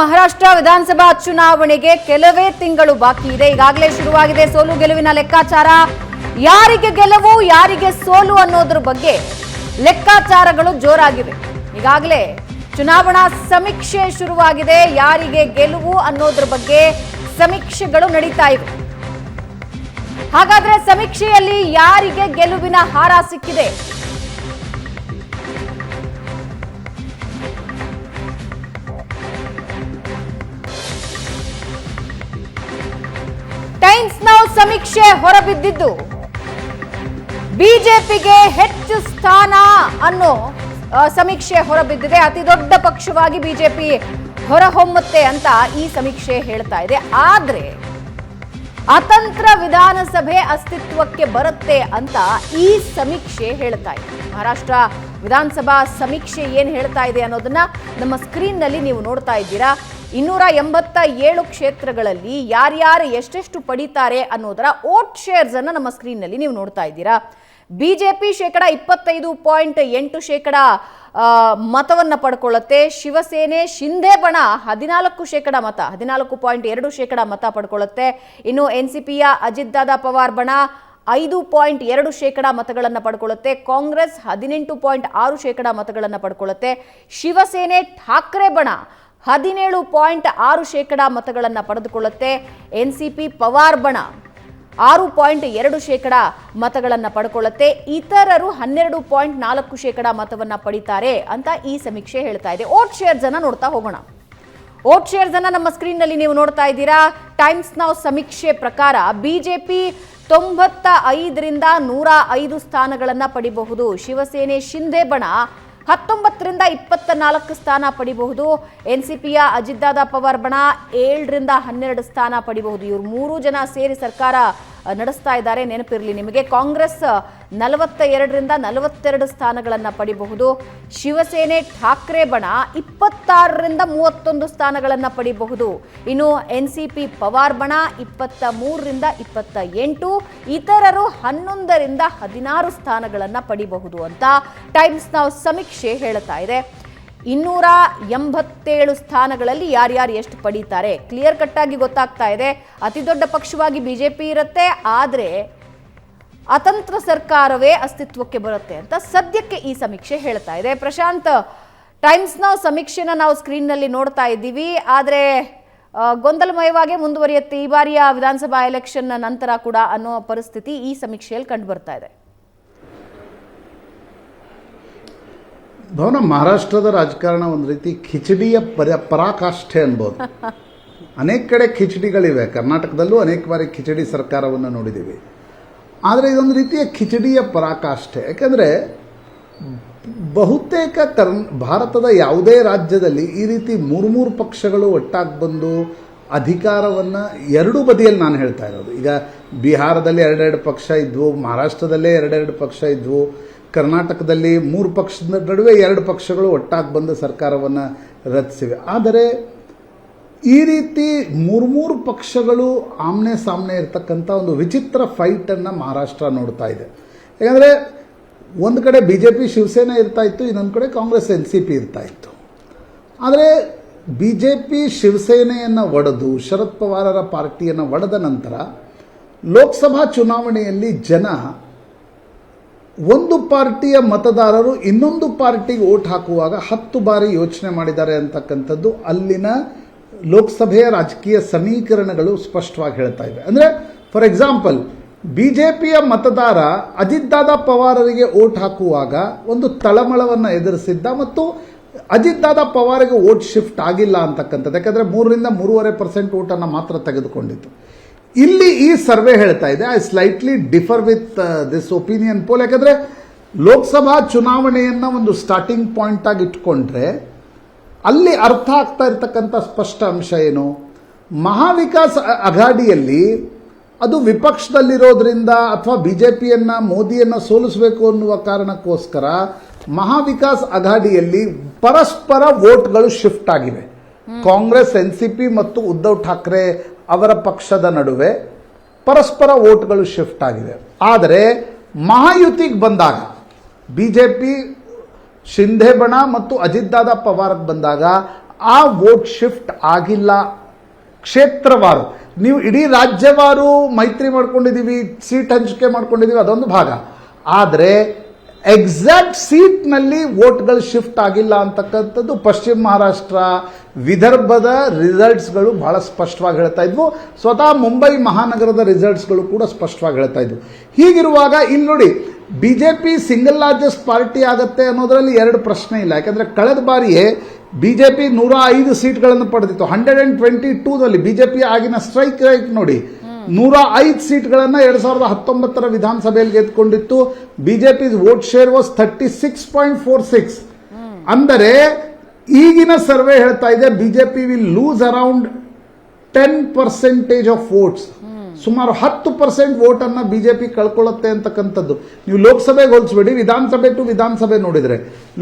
ಮಹಾರಾಷ್ಟ್ರ ವಿಧಾನಸಭಾ ಚುನಾವಣೆಗೆ ಕೆಲವೇ ತಿಂಗಳು ಬಾಕಿ ಇದೆ. ಈಗಾಗಲೇ ಶುರುವಾಗಿದೆ ಸೋಲು ಗೆಲುವಿನ ಲೆಕ್ಕಾಚಾರ. ಯಾರಿಗೆ ಗೆಲುವು, ಯಾರಿಗೆ ಸೋಲು ಅನ್ನೋದ್ರ ಬಗ್ಗೆ ಲೆಕ್ಕಾಚಾರಗಳು ಜೋರಾಗಿವೆ. ಈಗಾಗಲೇ ಚುನಾವಣಾ ಸಮೀಕ್ಷೆ ಶುರುವಾಗಿದೆ. ಯಾರಿಗೆ ಗೆಲುವು ಅನ್ನೋದ್ರ ಬಗ್ಗೆ ಸಮೀಕ್ಷೆಗಳು ನಡೀತಾ ಇವೆ. ಹಾಗಾದ್ರೆ ಸಮೀಕ್ಷೆಯಲ್ಲಿ ಯಾರಿಗೆ ಗೆಲುವಿನ ಹಾರ ಸಿಕ್ಕಿದೆ? ಸಮೀಕ್ಷೆ ಹೊರಬಿದ್ದಿದ್ದು. ಬಿಜೆಪಿಗೆ ಹೆಚ್ಚು ಸ್ಥಾನ ಅನ್ನೋ ಸಮೀಕ್ಷೆ ಹೊರಬಿದ್ದಿದೆ. ಅತಿ ದೊಡ್ಡ ಪಕ್ಷವಾಗಿ ಬಿಜೆಪಿ ಹೊರಹೊಮ್ಮುತ್ತೆ ಅಂತ ಈ ಸಮೀಕ್ಷೆ ಹೇಳ್ತಾ ಇದೆ. ಆದ್ರೆ ಅತಂತ್ರ ವಿಧಾನಸಭೆ ಅಸ್ತಿತ್ವಕ್ಕೆ ಬರುತ್ತೆ ಅಂತ ಈ ಸಮೀಕ್ಷೆ ಹೇಳ್ತಾ ಇದೆ. ಮಹಾರಾಷ್ಟ್ರ ವಿಧಾನಸಭಾ ಸಮೀಕ್ಷೆ ಏನು ಹೇಳ್ತಾ ಇದೆ ಅನ್ನೋದನ್ನ ನಮ್ಮ ಸ್ಕ್ರೀನ್ನಲ್ಲಿ ನೀವು ನೋಡ್ತಾ ಇದ್ದೀರಾ. ಇನ್ನೂರ ಎಂಬತ್ತ ಏಳು ಕ್ಷೇತ್ರಗಳಲ್ಲಿ ಯಾರ್ಯಾರು ಎಷ್ಟೆಷ್ಟು ಪಡಿತಾರೆ ಅನ್ನೋದರ ಓಟ್ ಶೇರ್ಸ್ ಅನ್ನು ನಮ್ಮ ಸ್ಕ್ರೀನ್ನಲ್ಲಿ ನೀವು ನೋಡ್ತಾ ಇದ್ದೀರಾ. ಬಿಜೆಪಿ ಶೇಕಡ ಇಪ್ಪತ್ತೈದು ಪಾಯಿಂಟ್ ಎಂಟು ಶೇಕಡ ಮತವನ್ನ ಪಡ್ಕೊಳ್ಳುತ್ತೆ. ಶಿವಸೇನೆ ಶಿಂದೆ ಬಣ ಹದಿನಾಲ್ಕು ಶೇಕಡ ಮತ, ಹದಿನಾಲ್ಕು ಪಾಯಿಂಟ್ ಎರಡು ಶೇಕಡ ಮತ ಪಡ್ಕೊಳ್ಳುತ್ತೆ. ಇನ್ನು ಎನ್ ಸಿ ಪಿಯ ಅಜಿತ್ ದಾದಾ ಪವಾರ್ ಬಣ ಐದು ಪಾಯಿಂಟ್ ಎರಡು ಶೇಕಡ ಮತಗಳನ್ನು ಪಡ್ಕೊಳ್ಳುತ್ತೆ. ಕಾಂಗ್ರೆಸ್ ಹದಿನೆಂಟು ಪಾಯಿಂಟ್ ಆರು ಶೇಕಡ ಮತಗಳನ್ನು ಪಡ್ಕೊಳ್ಳುತ್ತೆ. ಶಿವಸೇನೆ ಠಾಕ್ರೆ ಬಣ ಹದಿನೇಳು ಪಾಯಿಂಟ್ ಆರು ಶೇಕಡ ಮತಗಳನ್ನು ಪಡೆದುಕೊಳ್ಳುತ್ತೆ. ಎನ್ ಸಿ ಪಿ ಪವಾರ್ ಬಣ. ಆರು ಪಾಯಿಂಟ್ ಎರಡು ಶೇಕಡ ಮತಗಳನ್ನು ಪಡ್ಕೊಳ್ಳುತ್ತೆ. ಇತರರು ಹನ್ನೆರಡು ಪಾಯಿಂಟ್ ನಾಲ್ಕು ಶೇಕಡ ಮತವನ್ನ ಪಡಿತಾರೆ ಅಂತ ಈ ಸಮೀಕ್ಷೆ ಹೇಳ್ತಾ ಇದೆ. ಓಟ್ ಶೇರ್ಸ್ ಅನ್ನ ನೋಡ್ತಾ ಹೋಗೋಣ. ಓಟ್ ಶೇರ್ಸ್ ಅನ್ನ ನಮ್ಮ ಸ್ಕ್ರೀನ್ನಲ್ಲಿ ನೀವು ನೋಡ್ತಾ ಇದ್ದೀರಾ. ಟೈಮ್ಸ್ ನಾವು ಸಮೀಕ್ಷೆ ಪ್ರಕಾರ ಬಿಜೆಪಿ ತೊಂಬತ್ತ ಐದರಿಂದ ನೂರ ಐದು ಸ್ಥಾನಗಳನ್ನ ಪಡಿಬಹುದು. ಶಿವಸೇನೆ ಶಿಂದೆ ಬಣ ಹತ್ತೊಂಬತ್ತರಿಂದ ಇಪ್ಪತ್ತ ನಾಲ್ಕು ಸ್ಥಾನ ಪಡಿಬಹುದು. ಎನ್ ಸಿ ಪಿಯ ಅಜಿತ್ ದಾದಾ ಪವಾರ್ ಬಣ ಏಳರಿಂದ ಹನ್ನೆರಡು ಸ್ಥಾನ ಪಡಿಬಹುದು. ಇವರು ಮೂರು ಜನ ಸೇರಿ ಸರ್ಕಾರ ನಡೆಸ್ತಾ ಇದ್ದಾರೆ. ನೆನಪಿರಲಿ, ನಿಮಗೆ ಕಾಂಗ್ರೆಸ್ ನಲವತ್ತ ಎರಡರಿಂದ ನಲವತ್ತೆರಡು ಸ್ಥಾನಗಳನ್ನು ಪಡಿಬಹುದು. ಶಿವಸೇನೆ, ಠಾಕ್ರೆ ಬಣ ಇಪ್ಪತ್ತಾರರಿಂದ ಮೂವತ್ತೊಂದು ಸ್ಥಾನಗಳನ್ನು ಪಡಿಬಹುದು. ಇನ್ನು ಎನ್ ಸಿ ಪಿ ಪವಾರ್ ಬಣ ಇಪ್ಪತ್ತ ಮೂರರಿಂದ ಇಪ್ಪತ್ತ ಎಂಟು ಇತರರು ಹನ್ನೊಂದರಿಂದ ಹದಿನಾರು ಸ್ಥಾನಗಳನ್ನು ಪಡಿಬಹುದು ಅಂತ ಟೈಮ್ಸ್ ನಾವು ಸಮೀಕ್ಷೆ ಹೇಳ್ತಾ ಇದೆ. ಇನ್ನೂರ ಎಂಬತ್ತೇಳು ಸ್ಥಾನಗಳಲ್ಲಿ ಯಾರ್ಯಾರು ಎಷ್ಟು ಪಡೀತಾರೆ? ಕ್ಲಿಯರ್ ಕಟ್ ಆಗಿ ಗೊತ್ತಾಗ್ತಾ ಇದೆ. ಅತಿ ದೊಡ್ಡ ಪಕ್ಷವಾಗಿ ಬಿಜೆಪಿ ಇರುತ್ತೆ, ಆದರೆ ಅತಂತ್ರ ಸರ್ಕಾರವೇ ಅಸ್ತಿತ್ವಕ್ಕೆ ಬರುತ್ತೆ ಅಂತ ಸದ್ಯಕ್ಕೆ ಈ ಸಮೀಕ್ಷೆ ಹೇಳ್ತಾ ಇದೆ. ಪ್ರಶಾಂತ್ ಟೈಮ್ಸ್ನ ಸಮೀಕ್ಷೆನ ನಾವು ಸ್ಕ್ರೀನ್ನಲ್ಲಿ ನೋಡ್ತಾ ಇದ್ದೀವಿ. ಆದರೆ ಗೊಂದಲಮಯವಾಗಿ ಮುಂದುವರಿಯುತ್ತೆ ಈ ಬಾರಿಯ ವಿಧಾನಸಭಾ ಎಲೆಕ್ಷನ್ ನಂತರ ಕೂಡ ಅನ್ನೋ ಪರಿಸ್ಥಿತಿ ಈ ಸಮೀಕ್ಷೆಯಲ್ಲಿ ಕಂಡು ಬರ್ತಾ ಇದೆ. ಭವನ ಮಹಾರಾಷ್ಟ್ರದ ರಾಜಕಾರಣ ಒಂದು ರೀತಿ ಖಿಚಡಿಯ ಪರ, ಪರಾಕಾಷ್ಠೆ ಅನ್ಬೋದು. ಅನೇಕ ಕಡೆ ಖಿಚಡಿಗಳಿವೆ ಕರ್ನಾಟಕದಲ್ಲೂ ಅನೇಕ ಬಾರಿ ಖಿಚಡಿ ಸರ್ಕಾರವನ್ನು ನೋಡಿದ್ದೀವಿ ಆದರೆ ಇದೊಂದು ರೀತಿಯ ಖಿಚಡಿಯ ಪರಾಕಾಷ್ಠೆ. ಯಾಕಂದರೆ ಬಹುತೇಕ ಕರ್ನ್ ಭಾರತದ ಯಾವುದೇ ರಾಜ್ಯದಲ್ಲಿ ಈ ರೀತಿ ಮೂರು ಮೂರು ಪಕ್ಷಗಳು ಒಟ್ಟಾಗಿ ಬಂದು ಅಧಿಕಾರವನ್ನು ಎರಡೂ ಬದಿಯಲ್ಲಿ ನಾನು ಹೇಳ್ತಾ ಇರೋದು. ಈಗ ಬಿಹಾರದಲ್ಲಿ ಎರಡೆರಡು ಪಕ್ಷ ಇದ್ವು, ಮಹಾರಾಷ್ಟ್ರದಲ್ಲೇ ಎರಡೆರಡು ಪಕ್ಷ ಇದ್ವು. ಕರ್ನಾಟಕದಲ್ಲಿ ಮೂರು ಪಕ್ಷದ ನಡುವೆ ಎರಡು ಪಕ್ಷಗಳು ಒಟ್ಟಾಗಿ ಬಂದು ಸರ್ಕಾರವನ್ನು ರಚಿಸಿವೆ. ಆದರೆ ಈ ರೀತಿ ಮೂರು ಮೂರು ಪಕ್ಷಗಳು ಆಮ್ನೆ ಸಾಮ್ನೆ ಇರತಕ್ಕಂಥ ಒಂದು ವಿಚಿತ್ರ ಫೈಟನ್ನು ಮಹಾರಾಷ್ಟ್ರ ನೋಡ್ತಾ ಇದೆ. ಯಾಕಂದರೆ ಒಂದು ಕಡೆ ಬಿ ಜೆ ಪಿ ಶಿವಸೇನೆ ಇರ್ತಾ ಇತ್ತು, ಇನ್ನೊಂದು ಕಡೆ ಕಾಂಗ್ರೆಸ್ ಎನ್ ಸಿ ಪಿ ಇರ್ತಾ ಇತ್ತು. ಆದರೆ ಬಿ ಜೆ ಪಿ ಶಿವಸೇನೆಯನ್ನು ಒಡೆದು, ಶರದ್ ಪವಾರರ ಪಾರ್ಟಿಯನ್ನು ಒಡೆದ ನಂತರ ಲೋಕಸಭಾ ಚುನಾವಣೆಯಲ್ಲಿ ಜನ ಒಂದು ಪಾರ್ಟಿಯ ಮತದಾರರು ಇನ್ನೊಂದು ಪಾರ್ಟಿಗೆ ಓಟ್ ಹಾಕುವಾಗ ಹತ್ತು ಬಾರಿ ಯೋಚನೆ ಮಾಡಿದ್ದಾರೆ ಅಂತಕ್ಕಂಥದ್ದು ಅಲ್ಲಿನ ಲೋಕಸಭೆಯ ರಾಜಕೀಯ ಸಮೀಕರಣಗಳು ಸ್ಪಷ್ಟವಾಗಿ ಹೇಳ್ತಾ ಇವೆ. ಅಂದರೆ ಫಾರ್ ಎಕ್ಸಾಂಪಲ್ ಬಿ ಜೆ ಪಿಯ ಮತದಾರ ಅಜಿತ್ ದಾದಾ ಪವಾರರಿಗೆ ಓಟ್ ಹಾಕುವಾಗ ಒಂದು ತಳಮಳವನ್ನು ಎದುರಿಸಿದ್ದ ಮತ್ತು ಅಜಿತ್ ದಾದಾ ಪವಾರಿಗೆ ಓಟ್ ಶಿಫ್ಟ್ ಆಗಿಲ್ಲ ಅಂತಕ್ಕಂಥದ್ದು. ಯಾಕಂದರೆ ಮೂರರಿಂದ ಮೂರುವರೆ ಪರ್ಸೆಂಟ್ ಓಟನ್ನು ಮಾತ್ರ ತೆಗೆದುಕೊಂಡಿತ್ತು. ಇಲ್ಲಿ ಈ ಸರ್ವೆ ಹೇಳ್ತಾ ಇದೆ I slightly differ with this opinion poll ಯಾಕಂದರೆ ಲೋಕಸಭಾ ಚುನಾವಣೆಯನ್ನು ಒಂದು ಸ್ಟಾರ್ಟಿಂಗ್ ಪಾಯಿಂಟ್ ಆಗಿ ಇಟ್ಕೊಂಡ್ರೆ ಅಲ್ಲಿ ಅರ್ಥ ಆಗ್ತಾ ಇರತಕ್ಕಂಥ ಸ್ಪಷ್ಟ ಅಂಶ ಏನು? ಮಹಾವಿಕಾಸ್ ಅಘಾಡಿಯಲ್ಲಿ ಅದು ವಿಪಕ್ಷದಲ್ಲಿರೋದ್ರಿಂದ ಅಥವಾ ಬಿ ಜೆ ಪಿಯನ್ನು ಮೋದಿಯನ್ನು ಸೋಲಿಸಬೇಕು ಅನ್ನುವ ಕಾರಣಕ್ಕೋಸ್ಕರ ಮಹಾವಿಕಾಸ್ ಅಘಾಡಿಯಲ್ಲಿ ಪರಸ್ಪರ ವೋಟ್ಗಳು ಶಿಫ್ಟ್ ಆಗಿವೆ. ಕಾಂಗ್ರೆಸ್ ಎನ್ ಸಿ ಪಿ ಮತ್ತು ಉದ್ಧವ್ ಠಾಕ್ರೆ ಅವರ ಪಕ್ಷದ ನಡುವೆ ಪರಸ್ಪರ ವೋಟ್ಗಳು ಶಿಫ್ಟ್ ಆಗಿದೆ. ಆದರೆ ಮಹಾಯುತಿಗೆ ಬಂದಾಗ ಬಿ ಜೆ ಪಿ ಶಿಂಧೆ ಬಣ ಮತ್ತು ಅಜಿತ್ ದಾದಾ ಪವಾರ್ಗೆ ಬಂದಾಗ ಆ ವೋಟ್ ಶಿಫ್ಟ್ ಆಗಿಲ್ಲ. ಕ್ಷೇತ್ರವಾರು, ನೀವು ಇಡೀ ರಾಜ್ಯವಾರು ಮೈತ್ರಿ ಮಾಡ್ಕೊಂಡಿದ್ದೀವಿ, ಸೀಟ್ ಹಂಚಿಕೆ ಮಾಡ್ಕೊಂಡಿದ್ದೀವಿ, ಅದೊಂದು ಭಾಗ. ಆದರೆ ಎಕ್ಸಾಕ್ಟ್ ಸೀಟ್ನಲ್ಲಿ ವೋಟ್ಗಳು ಶಿಫ್ಟ್ ಆಗಿಲ್ಲ ಅಂತಕ್ಕಂಥದ್ದು ಪಶ್ಚಿಮ ಮಹಾರಾಷ್ಟ್ರ. ವಿದರ್ಭದ ರಿಸಲ್ಟ್ಸ್ಗಳು ಬಹಳ ಸ್ಪಷ್ಟವಾಗಿ ಹೇಳ್ತಾ ಇದ್ವು. ಸ್ವತಃ ಮುಂಬೈ ಮಹಾನಗರದ ರಿಸಲ್ಟ್ಸ್ಗಳು ಕೂಡ ಸ್ಪಷ್ಟವಾಗಿ ಹೇಳ್ತಾ ಇದ್ವು. ಹೀಗಿರುವಾಗ ಇಲ್ಲಿ ನೋಡಿ B J P single largest party ಆಗುತ್ತೆ ಅನ್ನೋದರಲ್ಲಿ ಎರಡು ಪ್ರಶ್ನೆ ಇಲ್ಲ. ಯಾಕಂದರೆ ಕಳೆದ ಬಾರಿಯೇ ಬಿ ಜೆ ಪಿ ನೂರ ಐದು ಸೀಟ್ಗಳನ್ನು ಪಡೆದಿತ್ತು. ಹಂಡ್ರೆಡ್ ಆ್ಯಂಡ್ ಟ್ವೆಂಟಿ ಟೂದಲ್ಲಿ ಬಿ ಜೆ ಪಿ ಆಗಿನ ಸ್ಟ್ರೈಕ್ ರೈಟ್ ನೋಡಿ ನೂರ ಐದು ಸೀಟ್ಗಳನ್ನು ಎರಡ್ ಸಾವಿರದ ಹತ್ತೊಂಬತ್ತರ ವಿಧಾನಸಭೆಯಲ್ಲಿ ಗೆದ್ದುಕೊಂಡಿತ್ತು. BJP vote share was thirty six point four six ಅಂದರೆ ಈಗಿನ ಸರ್ವೆ ಹೇಳ್ತಾ ಇದೆ, BJP will lose around ten percentage of votes ಸುಮಾರು ಹತ್ತು ಪರ್ಸೆಂಟ್ ವೋಟ್ ಅನ್ನ ಬಿಜೆಪಿ ಕಳ್ಕೊಳ್ಳುತ್ತೆ ಅಂತಕ್ಕಂಥದ್ದು. ನೀವು ಲೋಕಸಭೆಗೆ ಹೋಲಿಸ್ಬೇಡಿ, ವಿಧಾನಸಭೆ ಟು ವಿಧಾನಸಭೆ ನೋಡಿದ್ರೆ.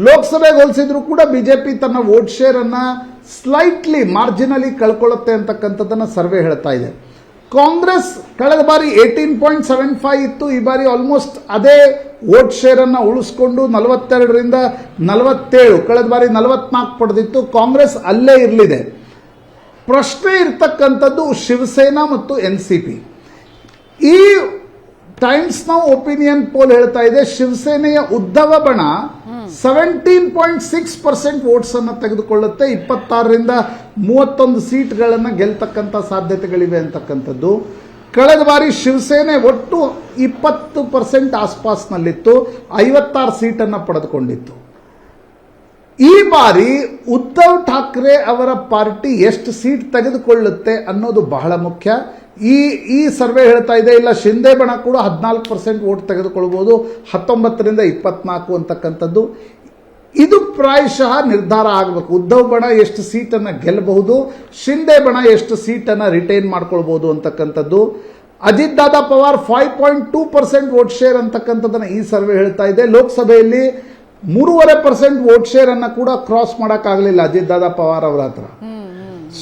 ಲೋಕಸಭೆಗೆ ಹೋಲಿಸಿದ್ರು ಕೂಡ ಬಿಜೆಪಿ ತನ್ನ ವೋಟ್ ಶೇರ್ ಅನ್ನ ಸ್ಲೈಟ್ಲಿ ಮಾರ್ಜಿನಲಿ ಕಳ್ಕೊಳ್ಳುತ್ತೆ ಅಂತಕ್ಕಂಥದ್ದನ್ನ ಸರ್ವೆ ಹೇಳ್ತಾ ಇದೆ. ಕಾಂಗ್ರೆಸ್ ಕಳೆದ ಬಾರಿ ಏಯ್ಟೀನ್ ಪಾಯಿಂಟ್ ಸೆವೆನ್ ಫೈವ್ ಇತ್ತು. ಈ ಬಾರಿ ಆಲ್ಮೋಸ್ಟ್ ಅದೇ ವೋಟ್ ಶೇರನ್ನು ಉಳಿಸ್ಕೊಂಡು ನಲವತ್ತೆರಡರಿಂದ ನಲವತ್ತೇಳು, ಕಳೆದ ಬಾರಿ ನಲವತ್ನಾಲ್ಕು ಪಡೆದಿತ್ತು. ಕಾಂಗ್ರೆಸ್ ಅಲ್ಲೇ ಇರಲಿದೆ. ಪ್ರಶ್ನೆ ಇರ್ತಕ್ಕಂಥದ್ದು ಶಿವಸೇನಾ ಮತ್ತು ಎನ್ ಸಿ ಪಿ. ಈ ಟೈಮ್ಸ್ ನಾವು ಒಪಿನಿಯನ್ ಪೋಲ್ ಹೇಳ್ತಾ ಇದೆ, ಶಿವಸೇನೆಯ ಉದ್ದವ ಬಣ seventeen point six percent votes ಅನ್ನು ತೆಗೆದುಕೊಳ್ಳುತ್ತೆ. ಇಪ್ಪತ್ತಾರರಿಂದ ಮೂವತ್ತೊಂದು ಸೀಟ್ಗಳನ್ನು ಗೆಲ್ತಕ್ಕಂಥ ಸಾಧ್ಯತೆಗಳಿವೆ ಅಂತಕ್ಕಂಥದ್ದು. ಕಳೆದ ಬಾರಿ ಶಿವಸೇನೆ ಒಟ್ಟು ಇಪ್ಪತ್ತು ಪರ್ಸೆಂಟ್ ಆಸ್ಪಾಸ್ನಲ್ಲಿತ್ತು. ಐವತ್ತಾರು ಸೀಟನ್ನು ಪಡೆದುಕೊಂಡಿತ್ತು. ಈ ಬಾರಿ ಉದ್ಧವ್ ಠಾಕ್ರೆ ಅವರ ಪಾರ್ಟಿ ಎಷ್ಟು ಸೀಟ್ ತೆಗೆದುಕೊಳ್ಳುತ್ತೆ ಅನ್ನೋದು ಬಹಳ ಮುಖ್ಯ. ಈ ಈ ಸರ್ವೆ ಹೇಳ್ತಾ ಇದೆ, ಇಲ್ಲ ಶಿಂದೆ ಬಣ ಕೂಡ ಹದಿನಾಲ್ಕು ಪರ್ಸೆಂಟ್ ವೋಟ್ ತೆಗೆದುಕೊಳ್ಬೋದು, ಹತ್ತೊಂಬತ್ತರಿಂದ ಇಪ್ಪತ್ನಾಲ್ಕು ಅಂತಕ್ಕಂಥದ್ದು. ಇದು ಪ್ರಾಯಶಃ ನಿರ್ಧಾರ ಆಗಬೇಕು. ಉದ್ಧವ್ ಬಣ ಎಷ್ಟು ಸೀಟನ್ನು ಗೆಲ್ಲಬಹುದು ಶಿಂದೆ ಬಣ ಎಷ್ಟು ಸೀಟನ್ನು ರಿಟೈನ್ ಮಾಡ್ಕೊಳ್ಬೋದು ಅಂತಕ್ಕಂಥದ್ದು. Ajit Dada Pawar five point two percent vote share ಅಂತಕ್ಕಂಥದ್ದನ್ನು ಈ ಸರ್ವೆ ಹೇಳ್ತಾ ಇದೆ. ಲೋಕಸಭೆಯಲ್ಲಿ ಮೂರುವರೆ ಪರ್ಸೆಂಟ್ ವೋಟ್ ಶೇರ್ ಅನ್ನ ಕೂಡ ಕ್ರಾಸ್ ಮಾಡೋಕ್ಕಾಗಲಿಲ್ಲ ಅಜಿತ್ ದಾದಾ ಪವಾರ್ ಅವರ ಹತ್ರ.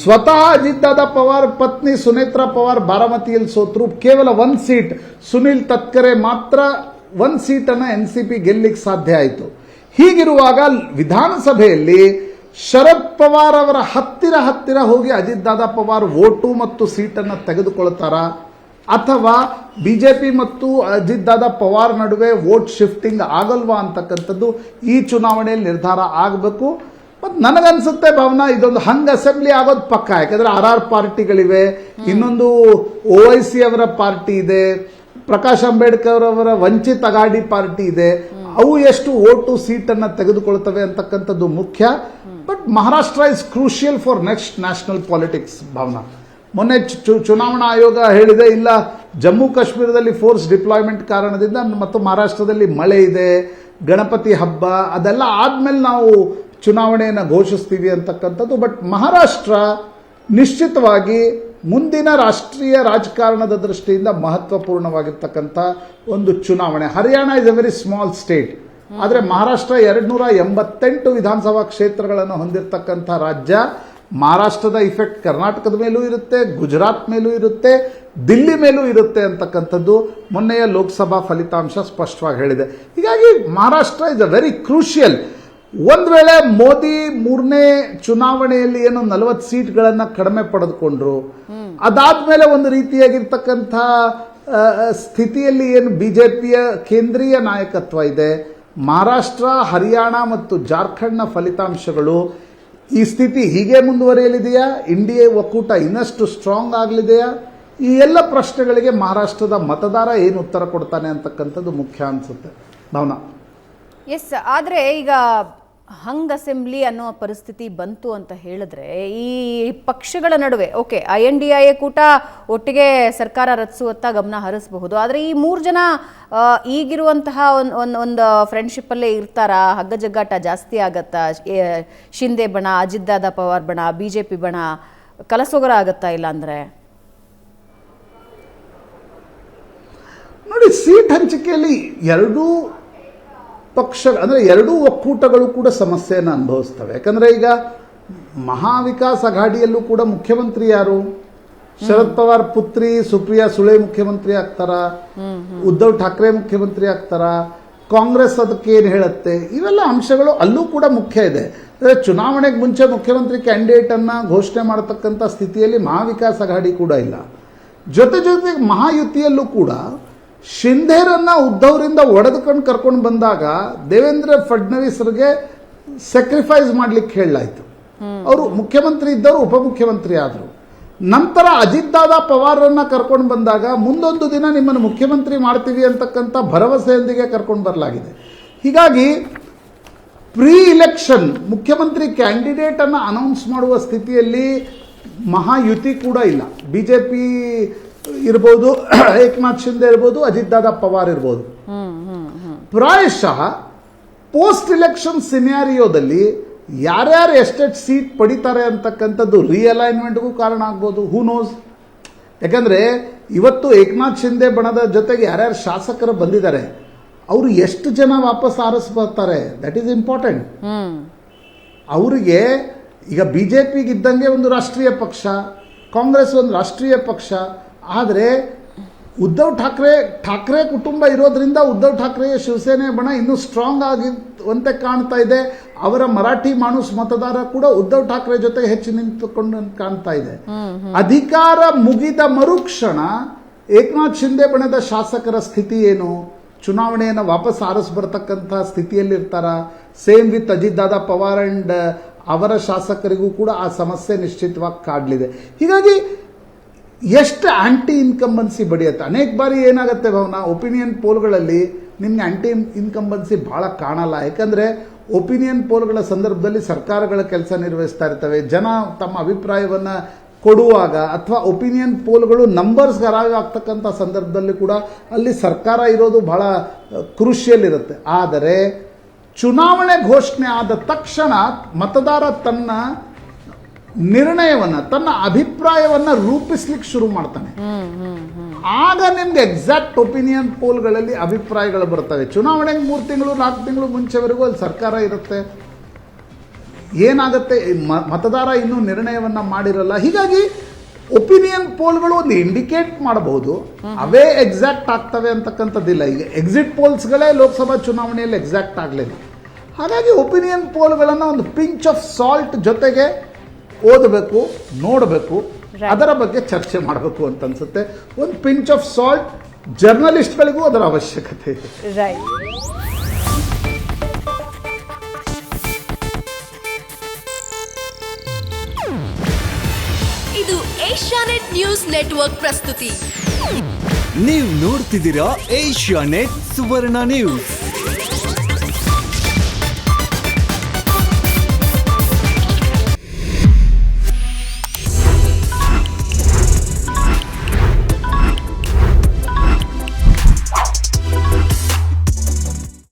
ಸ್ವತಃ ಅಜಿತ್ ಪವಾರ್, ಪತ್ನಿ ಸುನೇತ್ರಾ ಪವಾರ್, ಬಾರಾಮತಿಯಲ್ಲಿ ಸೋತರು. ಕೇವಲ ಒಂದು ಸೀಟ್. ಸುನಿಲ್ ತತ್ಕರೆ ಮಾತ್ರ ಒಂದು ಸೀಟನ್ನು ಎನ್ ಸಿ ಪಿ ಗೆಲ್ಲಿಕ್ಕೆ ಸಾಧ್ಯ ಆಯಿತು. ಹೀಗಿರುವಾಗ ವಿಧಾನಸಭೆಯಲ್ಲಿ ಶರದ್ ಪವಾರ್ ಅವರ ಹತ್ತಿರ ಹತ್ತಿರ ಹೋಗಿ ಅಜಿತ್ ದಾದಾ ಪವಾರ್ ವೋಟು ಮತ್ತು ಸೀಟನ್ನು ತೆಗೆದುಕೊಳ್ತಾರಾ? ಅಥವಾ ಬಿಜೆಪಿ ಮತ್ತು ಅಜಿತ್ ದಾದಾ ಪವಾರ್ ನಡುವೆ ವೋಟ್ ಶಿಫ್ಟಿಂಗ್ ಆಗಲ್ವಾ ಅಂತಕ್ಕಂಥದ್ದು ಈ ಚುನಾವಣೆಯಲ್ಲಿ ನಿರ್ಧಾರ ಆಗಬೇಕು. ಮತ್ತು ನನಗನ್ಸುತ್ತೆ ಭಾವನಾ ಇದೊಂದು ಹಂಗ್ ಅಸೆಂಬ್ಲಿ ಆಗೋದು ಪಕ್ಕ. ಯಾಕಂದ್ರೆ ಆರ್ ಆರ್ ಪಾರ್ಟಿಗಳಿವೆ ಇನ್ನೊಂದು ಒ ಐ ಸಿ ಅವರ ಪಾರ್ಟಿ ಇದೆ ಪ್ರಕಾಶ್ ಅಂಬೇಡ್ಕರ್ ಅವರ ವಂಚಿತ ಅಗಾಡಿ ಪಾರ್ಟಿ ಇದೆ. ಅವು ಎಷ್ಟು ಓಟು ಸೀಟನ್ನು ತೆಗೆದುಕೊಳ್ತವೆ ಅಂತಕ್ಕಂಥದ್ದು ಮುಖ್ಯ. But Maharashtra is crucial for next national politics Bhavana. ಮೊನ್ನೆ ಚುನಾವಣಾ ಆಯೋಗ ಹೇಳಿದೆ ಇಲ್ಲ ಜಮ್ಮು ಕಾಶ್ಮೀರದಲ್ಲಿ ಫೋರ್ಸ್ ಡಿಪ್ಲಾಯ್ಮೆಂಟ್ ಕಾರಣದಿಂದ ಮತ್ತು ಮಹಾರಾಷ್ಟ್ರದಲ್ಲಿ ಮಳೆ ಇದೆ ಗಣಪತಿ ಹಬ್ಬ ಅದೆಲ್ಲ ಆದ್ಮೇಲೆ ನಾವು ಚುನಾವಣೆಯನ್ನು ಘೋಷಿಸ್ತೀವಿ ಅಂತಕ್ಕಂಥದ್ದು. ಬಟ್ ಮಹಾರಾಷ್ಟ್ರ ನಿಶ್ಚಿತವಾಗಿ ಮುಂದಿನ ರಾಷ್ಟ್ರೀಯ ರಾಜಕಾರಣದ ದೃಷ್ಟಿಯಿಂದ ಮಹತ್ವಪೂರ್ಣವಾಗಿರ್ತಕ್ಕಂಥ ಒಂದು ಚುನಾವಣೆ. Haryana is a very small state ಆದರೆ ಮಹಾರಾಷ್ಟ್ರ ಎರಡು ನೂರ ಎಂಬತ್ತೆಂಟು ವಿಧಾನಸಭಾ ಕ್ಷೇತ್ರಗಳನ್ನು ಹೊಂದಿರತಕ್ಕಂಥ ರಾಜ್ಯ ಮಹಾರಾಷ್ಟ್ರದ ಇಫೆಕ್ಟ್ ಕರ್ನಾಟಕದ ಮೇಲೂ ಇರುತ್ತೆ, ಗುಜರಾತ್ ಮೇಲೂ ಇರುತ್ತೆ, ದಿಲ್ಲಿ ಮೇಲೂ ಇರುತ್ತೆ ಅಂತಕ್ಕಂಥದ್ದು ಮೊನ್ನೆಯ ಲೋಕಸಭಾ ಫಲಿತಾಂಶ ಸ್ಪಷ್ಟವಾಗಿ ಹೇಳಿದೆ. ಹೀಗಾಗಿ Maharashtra is a very crucial ಒಂದು ವೇಳೆ ಮೋದಿ ಮೂರನೇ ಚುನಾವಣೆಯಲ್ಲಿ ಏನು ನಲವತ್ತು ಸೀಟ್ಗಳನ್ನು ಕಡಿಮೆ ಪಡೆದುಕೊಂಡ್ರು, ಅದಾದ್ಮೇಲೆ ಒಂದು ರೀತಿಯಾಗಿರ್ತಕ್ಕಂಥ ಸ್ಥಿತಿಯಲ್ಲಿ ಏನು ಬಿ ಜೆ ಪಿಯ ಕೇಂದ್ರೀಯ ನಾಯಕತ್ವ ಇದೆ, ಮಹಾರಾಷ್ಟ್ರ, ಹರಿಯಾಣ ಮತ್ತು ಜಾರ್ಖಂಡ್ನ ಫಲಿತಾಂಶಗಳು ಈ ಸ್ಥಿತಿ ಹೀಗೆ ಮುಂದುವರಿಯಲಿದೆಯಾ? ಇಂಡಿಯಾ ಒಕ್ಕೂಟ ಇನ್ನಷ್ಟು ಸ್ಟ್ರಾಂಗ್ ಆಗಲಿದೆಯಾ? ಈ ಎಲ್ಲ ಪ್ರಶ್ನೆಗಳಿಗೆ ಮಹಾರಾಷ್ಟ್ರದ ಮತದಾರ ಏನು ಉತ್ತರ ಕೊಡ್ತಾನೆ ಅಂತಕ್ಕಂಥದ್ದು ಮುಖ್ಯ ಅನಿಸುತ್ತೆ. ಭಾವನಾ. ಎಸ್ ಆದರೆ ಈಗ ಹಂಗ್ ಅಸೆಂಬ್ಲಿ ಅನ್ನೋ ಪರಿಸ್ಥಿತಿ ಬಂತು ಅಂತ ಹೇಳಿದ್ರೆ ಈ ಪಕ್ಷಗಳ ನಡುವೆ, okay, I N D I ಕೂಟ ಒಟ್ಟಿಗೆ ಸರ್ಕಾರ ರಚಿಸುವತ್ತ ಗಮನ ಹರಿಸಬಹುದು. ಆದರೆ ಈ ಮೂರು ಜನ ಈಗಿರುವಂತಹ ಒಂದು ಒಂದು ಒಂದು ಫ್ರೆಂಡ್ಶಿಪ್ಪಲ್ಲೇ ಇರ್ತಾರಾ? ಹಗ್ಗ ಜಗ್ಗಾಟ ಜಾಸ್ತಿ ಆಗತ್ತಾ? ಶಿಂದೆ ಬಣ ಅಜಿದ್ದಾದ ದಾದಾ ಪವಾರ್ ಬಣ ಬಿ ಜೆ ಪಿ ಬಣ, ಕಲಸೋಗರ ಆಗತ್ತಾ ಇಲ್ಲ ಅಂದರೆ? ನೋಡಿ, ಸೀಟ್ ಹಂಚಿಕೆಯಲ್ಲಿ ಎರಡೂ ಪಕ್ಷ, ಅಂದರೆ ಎರಡೂ ಒಕ್ಕೂಟಗಳು ಕೂಡ ಸಮಸ್ಯೆಯನ್ನು ಅನುಭವಿಸ್ತವೆ. ಯಾಕಂದರೆ ಈಗ ಮಹಾವಿಕಾಸ್ ಅಘಾಡಿಯಲ್ಲೂ ಕೂಡ ಮುಖ್ಯಮಂತ್ರಿ ಯಾರು? ಶರದ್ ಪವಾರ್ ಪುತ್ರಿ, ಸುಪ್ರಿಯಾ ಸುಳೆ ಮುಖ್ಯಮಂತ್ರಿ ಆಗ್ತಾರ? ಉದ್ಧವ್ ಠಾಕ್ರೆ ಮುಖ್ಯಮಂತ್ರಿ ಆಗ್ತಾರ? ಕಾಂಗ್ರೆಸ್ ಅದಕ್ಕೆ ಏನು ಹೇಳುತ್ತೆ? ಇವೆಲ್ಲ ಅಂಶಗಳು ಅಲ್ಲೂ ಕೂಡ ಮುಖ್ಯ ಇದೆ. ಅಂದರೆ ಚುನಾವಣೆಗೆ ಮುಂಚೆ ಮುಖ್ಯಮಂತ್ರಿ ಕ್ಯಾಂಡಿಡೇಟನ್ನು ಘೋಷಣೆ ಮಾಡತಕ್ಕಂಥ ಸ್ಥಿತಿಯಲ್ಲಿ ಮಹಾವಿಕಾಸ್ ಅಘಾಡಿ ಕೂಡ ಇಲ್ಲ. ಜೊತೆ ಜೊತೆಗೆ ಮಹಾಯುತಿಯಲ್ಲೂ ಕೂಡ ಶಿಂಧೇರನ್ನ ಉದ್ದವರಿಂದ ಒಡೆದುಕೊಂಡು ಕರ್ಕೊಂಡು ಬಂದಾಗ ದೇವೇಂದ್ರ ಫಡ್ನವೀಸ್ರಿಗೆ ಸ್ಯಾಕ್ರಿಫೈಸ್ ಮಾಡ್ಲಿಕ್ಕೆ ಹೇಳಲಾಯಿತು. ಅವರು ಮುಖ್ಯಮಂತ್ರಿ ಇದ್ದವರು ಉಪಮುಖ್ಯಮಂತ್ರಿ ಆದರು. ನಂತರ ಅಜಿತ್ ದಾದಾ ಪವಾರನ್ನ ಕರ್ಕೊಂಡು ಬಂದಾಗ ಮುಂದೊಂದು ದಿನ ನಿಮ್ಮನ್ನು ಮುಖ್ಯಮಂತ್ರಿ ಮಾಡ್ತೀವಿ ಅಂತಕ್ಕಂಥ ಭರವಸೆಯೊಂದಿಗೆ ಕರ್ಕೊಂಡು ಬರಲಾಗಿದೆ. ಹೀಗಾಗಿ ಪ್ರೀ ಇಲೆಕ್ಷನ್ ಮುಖ್ಯಮಂತ್ರಿ ಕ್ಯಾಂಡಿಡೇಟ್ ಅನ್ನು ಅನೌನ್ಸ್ ಮಾಡುವ ಸ್ಥಿತಿಯಲ್ಲಿ ಮಹಾಯುತಿ ಕೂಡ ಇಲ್ಲ. ಬಿ ಜೆ ಪಿ ಇರ್ಬೋದು ಏಕನಾಥ್ ಶಿಂದೆ ಇರ್ಬೋದು ಅಜಿತ್ ದಾದಾ ಪವಾರ್ ಇರ್ಬೋದು. ಪ್ರಾಯಶಃ ಪೋಸ್ಟ್ ಇಲೆಕ್ಷನ್ ಸಿನಾರಿಯೋದಲ್ಲಿ ಯಾರ್ಯಾರು ಎಷ್ಟೆಷ್ಟು ಸೀಟ್ ಪಡಿತಾರೆ ಅಂತಕ್ಕಂಥದ್ದು ರಿಅಲೈನ್ಮೆಂಟ್ಗೂ ಕಾರಣ ಆಗ್ಬೋದು. ಹೂ ನೋಸ್ ಯಾಕಂದರೆ ಇವತ್ತು ಏಕನಾಥ್ ಶಿಂದೆ ಬಣದ ಜೊತೆಗೆ ಯಾರ್ಯಾರು ಶಾಸಕರು ಬಂದಿದ್ದಾರೆ ಅವರು ಎಷ್ಟು ಜನ ವಾಪಸ್ ಆರಿಸ್ಬರ್ತಾರೆ ದಟ್ ಈಸ್ ಇಂಪಾರ್ಟೆಂಟ್ ಅವರಿಗೆ ಈಗ ಬಿ ಜೆ ಪಿಗಿದ್ದಂಗೆ ಒಂದು ರಾಷ್ಟ್ರೀಯ ಪಕ್ಷ ಕಾಂಗ್ರೆಸ್ ಒಂದು ರಾಷ್ಟ್ರೀಯ ಪಕ್ಷ ಆದರೆ ಉದ್ಧವ್ ಠಾಕ್ರೆ ಠಾಕ್ರೆ ಕುಟುಂಬ ಇರೋದ್ರಿಂದ ಉದ್ಧವ್ ಠಾಕ್ರೆ ಶಿವಸೇನೆ ಬಣ ಇನ್ನೂ ಸ್ಟ್ರಾಂಗ್ ಆಗಿರುವಂತೆ ಕಾಣ್ತಾ ಇದೆ. ಅವರ ಮರಾಠಿ ಮಾಣೂಸ್ ಮತದಾರ ಕೂಡ ಉದ್ಧವ್ ಠಾಕ್ರೆ ಜೊತೆ ಹೆಚ್ಚು ನಿಂತುಕೊಂಡು ಕಾಣ್ತಾ ಇದೆ. ಅಧಿಕಾರ ಮುಗಿದ ಮರುಕ್ಷಣ ಏಕನಾಥ್ ಶಿಂದೆ ಬಣದ ಶಾಸಕರ ಸ್ಥಿತಿ ಏನು? ಚುನಾವಣೆಯನ್ನು ವಾಪಸ್ ಆರಿಸ್ ಸ್ಥಿತಿಯಲ್ಲಿ ಸ್ಥಿತಿಯಲ್ಲಿರ್ತಾರ? Same with Ajit Dada Pawar and ಅವರ ಶಾಸಕರಿಗೂ ಕೂಡ ಆ ಸಮಸ್ಯೆ ನಿಶ್ಚಿತವಾಗಿ ಕಾಡಲಿದೆ. ಹೀಗಾಗಿ ಎಷ್ಟು ಆಂಟಿ ಇನ್ಕಂಬನ್ಸಿ ಬಡಿಯುತ್ತೆ? ಅನೇಕ ಬಾರಿ ಏನಾಗುತ್ತೆ ಭವನ ಒಪಿನಿಯನ್ ಪೋಲ್ಗಳಲ್ಲಿ ನಿಮಗೆ ಆಂಟಿ ಇನ್ಕಂಬನ್ಸಿ ಭಾಳ ಕಾಣಲ್ಲ. ಯಾಕಂದರೆ ಒಪಿನಿಯನ್ ಪೋಲ್ಗಳ ಸಂದರ್ಭದಲ್ಲಿ ಸರ್ಕಾರಗಳ ಕೆಲಸ ನಿರ್ವಹಿಸ್ತಾ ಇರ್ತವೆ. ಜನ ತಮ್ಮ ಅಭಿಪ್ರಾಯವನ್ನು ಕೊಡುವಾಗ ಅಥವಾ ಒಪಿನಿಯನ್ ಪೋಲ್ಗಳು ನಂಬರ್ಸ್ ಆಗ್ತಕ್ಕಂಥ ಸಂದರ್ಭದಲ್ಲಿ ಕೂಡ ಅಲ್ಲಿ ಸರ್ಕಾರ ಇರೋದು ಭಾಳ ಕೃಷಿಯಲ್ಲಿ ಇರುತ್ತೆ ಆದರೆ ಚುನಾವಣೆ ಘೋಷಣೆ ಆದ ತಕ್ಷಣ ಮತದಾರ ತನ್ನ ನಿರ್ಣಯವನ್ನು ತನ್ನ ಅಭಿಪ್ರಾಯವನ್ನು ರೂಪಿಸ್ಲಿಕ್ಕೆ ಶುರು ಮಾಡ್ತಾನೆ. ಆಗ ನಿಮ್ಗೆ ಎಕ್ಸಾಕ್ಟ್ ಒಪಿನಿಯನ್ ಪೋಲ್ಗಳಲ್ಲಿ ಅಭಿಪ್ರಾಯಗಳು ಬರ್ತವೆ. ಚುನಾವಣೆಗೆ ಮೂರು ತಿಂಗಳು ನಾಲ್ಕು ತಿಂಗಳು ಮುಂಚೆವರೆಗೂ ಅಲ್ಲಿ ಸರ್ಕಾರ ಇರುತ್ತೆ. ಏನಾಗುತ್ತೆ? ಮತದಾರ ಇನ್ನೂ ನಿರ್ಣಯವನ್ನು ಮಾಡಿರಲ್ಲ. ಹೀಗಾಗಿ ಒಪಿನಿಯನ್ ಪೋಲ್ಗಳು ಒಂದು ಇಂಡಿಕೇಟ್ ಮಾಡಬಹುದು. ಅವೇ ಎಕ್ಸಾಕ್ಟ್ ಆಗ್ತವೆ ಅಂತಕ್ಕಂಥದ್ದಿಲ್ಲ. ಈಗ ಎಕ್ಸಿಟ್ ಪೋಲ್ಸ್ಗಳೇ ಲೋಕಸಭಾ ಚುನಾವಣೆಯಲ್ಲಿ ಎಕ್ಸಾಕ್ಟ್ ಆಗಲಿಲ್ಲ. ಹಾಗಾಗಿ ಒಪಿನಿಯನ್ ಪೋಲ್ಗಳನ್ನು ಒಂದು ಪಿಂಚ್ ಆಫ್ ಸಾಲ್ಟ್ ಜೊತೆಗೆ ಓದಬೇಕು ನೋಡಬೇಕು ಅದರ ಬಗ್ಗೆ ಚರ್ಚೆ ಮಾಡಬೇಕು ಅಂತ ಅನ್ಸುತ್ತೆ. ಒಂದು ಪಿಂಚ್ ಆಫ್ ಸಾಲ್ಟ್ ಜರ್ನಲಿಸ್ಟ್ಗಳಿಗೂ ಅದರ ಅವಶ್ಯಕತೆ ಇದೆ. ರೈಟ್ ಇದು ಏಷ್ಯಾನೆಟ್ ನ್ಯೂಸ್ ನೆಟ್ವರ್ಕ್ ಪ್ರಸ್ತುತಿ. ನೀವು ನೋಡ್ತಿದ್ದೀರಾ ಏಷ್ಯಾ ನೆಟ್ ಸುವರ್ಣ ನ್ಯೂಸ್.